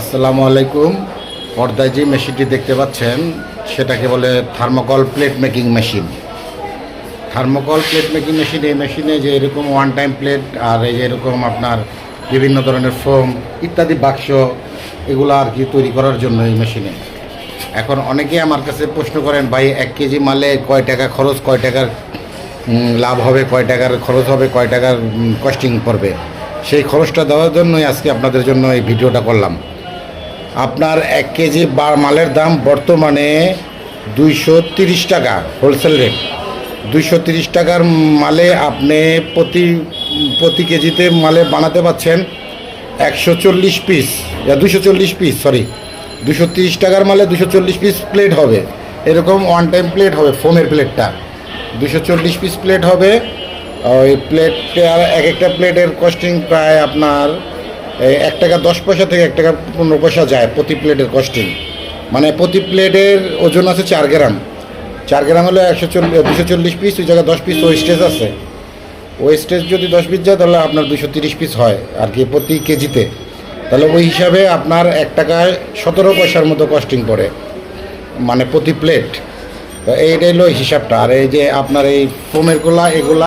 আসসালামু আলাইকুম। পর্দায় যে মেশিনটি দেখতে পাচ্ছেন, সেটাকে বলে thermocol plate making machine thermocol plate making machine এই মেশিনে যে এরকম ওয়ান টাইম প্লেট আর এই যে এরকম আপনার বিভিন্ন ধরনের ফোম ইত্যাদি বাক্স, এগুলো আর কি তৈরি করার জন্য এই মেশিনে এখন অনেকেই আমার কাছে প্রশ্ন করেন, ভাই, এক কেজি মালে কয় টাকা খরচ? কয় টাকার লাভ হবে? কয় টাকার খরচ হবে? কয় টাকার কস্টিং পড়বে? সেই খরচটা দেওয়ার জন্যই আজকে আপনাদের জন্য এই ভিডিওটা করলাম। আপনার এক কেজি বা মালের দাম বর্তমানে দুইশো তিরিশ টাকা হোলসেল রেট দুইশো তিরিশ টাকার মালে আপনি প্রতি প্রতি কেজিতে মালে বানাতে পাচ্ছেন একশো চল্লিশ পিস দুশো চল্লিশ পিস সরি দুশো তিরিশ টাকার মালে দুশো চল্লিশ পিস প্লেট হবে। এরকম ওয়ান টাইম প্লেট হবে ফোমের প্লেটটা দুশো চল্লিশ পিস প্লেট হবে। ওই প্লেটটার এক একটা প্লেটের কস্টিং প্রায় আপনার এক টাকা দশ পয়সা থেকে এক টাকা পনেরো পয়সা যায় প্রতি প্লেটের কস্টিং মানে প্রতি প্লেটের ওজন আছে চার গ্রাম। চার গ্রাম হলে একশো চল্লিশ দুশো চল্লিশ পিস ওই জায়গায় দশ পিস ওয়েস্টেজ আছে। ওয়েস্টেজ যদি দশ পিস যায়, তাহলে আপনার দুশো তিরিশ পিস হয় আর কি প্রতি কেজিতে। তাহলে ওই হিসাবে আপনার এক টাকায় সতেরো পয়সার মতো কস্টিং পড়ে মানে প্রতি প্লেট এইটাই হলো হিসাবটা। আর এই যে আপনার এই ফোমের গোলা, এগুলা